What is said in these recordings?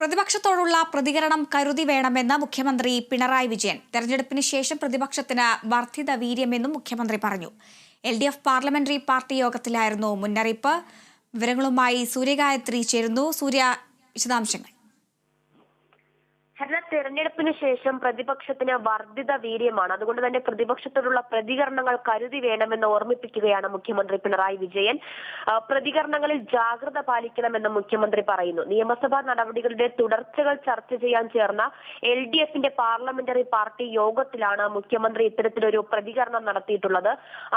പ്രതിപക്ഷത്തോടുള്ള പ്രതികരണം കരുതി വേണമെന്ന് മുഖ്യമന്ത്രി പിണറായി വിജയൻ. തെരഞ്ഞെടുപ്പിന് ശേഷം പ്രതിപക്ഷത്തിന് വർദ്ധിത വീര്യമെന്നും മുഖ്യമന്ത്രി പറഞ്ഞു. L D F parliamentary party യോഗത്തിലായിരുന്നു മുന്നറിയിപ്പ്. വിവരങ്ങളുമായി സൂര്യഗായത്രി ചേരുന്നു. സൂര്യ വിശദാംശങ്ങൾ. ഹരണ തെരഞ്ഞെടുപ്പിന് ശേഷം പ്രതിപക്ഷത്തിന് വർദ്ധിത വീര്യമാണ്. അതുകൊണ്ട് തന്നെ പ്രതിപക്ഷത്തോടുള്ള പ്രതികരണങ്ങൾ കരുതി വേണമെന്ന് ഓർമ്മിപ്പിക്കുകയാണ് മുഖ്യമന്ത്രി പിണറായി വിജയൻ. പ്രതികരണങ്ങളിൽ ജാഗ്രത പാലിക്കണമെന്ന് മുഖ്യമന്ത്രി പറയുന്നു. നിയമസഭാ നടപടികളുടെ തുടർച്ചകൾ ചർച്ച ചെയ്യാൻ ചേർന്ന എൽ ഡി എഫിന്റെ പാർലമെന്ററി പാർട്ടി യോഗത്തിലാണ് മുഖ്യമന്ത്രി ഇത്തരത്തിലൊരു പ്രതികരണം നടത്തിയിട്ടുള്ളത്.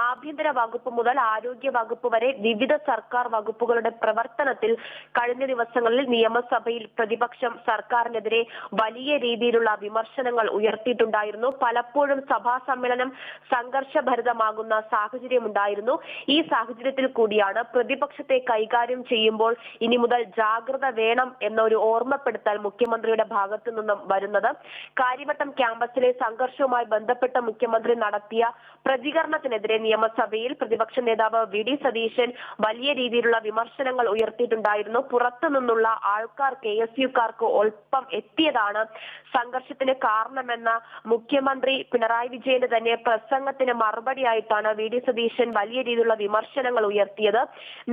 ആഭ്യന്തര വകുപ്പ് മുതൽ ആരോഗ്യ വകുപ്പ് വരെ വിവിധ സർക്കാർ വകുപ്പുകളുടെ പ്രവർത്തനത്തിൽ കഴിഞ്ഞ ദിവസങ്ങളിൽ നിയമസഭയിൽ പ്രതിപക്ഷം സർക്കാരിനെതിരെ വലിയ രീതിയിലുള്ള വിമർശനങ്ങൾ ഉയർത്തിയിട്ടുണ്ടായിരുന്നു. പലപ്പോഴും സഭാ സമ്മേളനം സംഘർഷഭരിതമാകുന്ന സാഹചര്യമുണ്ടായിരുന്നു. ഈ സാഹചര്യത്തിൽ കൂടിയാണ് പ്രതിപക്ഷത്തെ കൈകാര്യം ചെയ്യുമ്പോൾ ഇനി മുതൽ ജാഗ്രത വേണം എന്നൊരു ഓർമ്മപ്പെടുത്തൽ മുഖ്യമന്ത്രിയുടെ ഭാഗത്തു നിന്നും വരുന്നത്. കാര്യവട്ടം ക്യാമ്പസിലെ സംഘർഷവുമായി ബന്ധപ്പെട്ട മുഖ്യമന്ത്രി നടത്തിയ പ്രതികരണത്തിനെതിരെ നിയമസഭയിൽ പ്രതിപക്ഷ നേതാവ് വി ഡി സതീശൻ വലിയ രീതിയിലുള്ള വിമർശനങ്ങൾ ഉയർത്തിയിട്ടുണ്ടായിരുന്നു. പുറത്തു നിന്നുള്ള ആൾക്കാർ കെ എസ് യുക്കാർക്ക് ഒപ്പം എത്തിയതാണ് സംഘർഷത്തിന് കാരണമെന്ന മുഖ്യമന്ത്രി പിണറായി വിജയന്റെ തന്നെ പ്രസംഗത്തിന് മറുപടിയായിട്ടാണ് വി ഡി സതീശൻ വലിയ രീതിയിലുള്ള വിമർശനങ്ങൾ ഉയർത്തിയത്.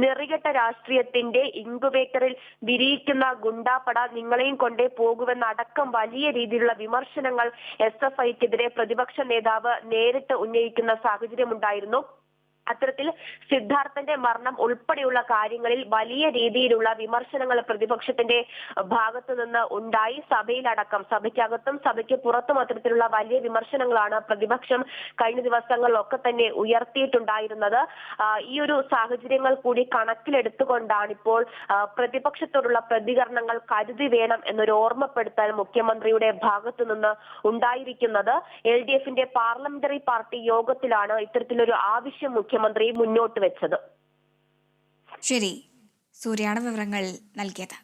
നിറികെട്ട രാഷ്ട്രീയത്തിന്റെ ഇൻക്യുബേറ്ററിൽ വിരിയിക്കുന്ന ഗുണ്ടാപ്പട നിങ്ങളെയും കൊണ്ടേ പോകുമെന്ന അടക്കം വലിയ രീതിയിലുള്ള വിമർശനങ്ങൾ എസ് എഫ് ഐക്കെതിരെ പ്രതിപക്ഷ നേതാവ് നേരിട്ട് ഉന്നയിക്കുന്ന സാഹചര്യമുണ്ടായിരുന്നു. അത്തരത്തിൽ സിദ്ധാർത്ഥന്റെ മരണം ഉൾപ്പെടെയുള്ള കാര്യങ്ങളിൽ വലിയ രീതിയിലുള്ള വിമർശനങ്ങൾ പ്രതിപക്ഷത്തിന്റെ ഭാഗത്തു നിന്ന് ഉണ്ടായി. സഭയിലടക്കം സഭയ്ക്കകത്തും സഭയ്ക്ക് പുറത്തും അത്തരത്തിലുള്ള വലിയ വിമർശനങ്ങളാണ് പ്രതിപക്ഷം കഴിഞ്ഞ ദിവസങ്ങളിലൊക്കെ തന്നെ ഉയർത്തിയിട്ടുണ്ടായിരുന്നത്. ഈ ഒരു സാഹചര്യങ്ങൾ കൂടി കണക്കിലെടുത്തുകൊണ്ടാണ് ഇപ്പോൾ പ്രതിപക്ഷത്തോടുള്ള പ്രതികരണങ്ങൾ കരുതി വേണം എന്നൊരു ഓർമ്മപ്പെടുത്തൽ മുഖ്യമന്ത്രിയുടെ ഭാഗത്തു നിന്ന് ഉണ്ടായിരിക്കുന്നത്. എൽ ഡി എഫിന്റെ പാർലമെന്ററി പാർട്ടി യോഗത്തിലാണ് ഇത്തരത്തിലൊരു ആവശ്യം മുഖ്യമന്ത്രി മുന്നോട്ട് വെച്ചത്. ശരി. സൂര്യാണ് വിവരങ്ങൾ നൽകിയത്.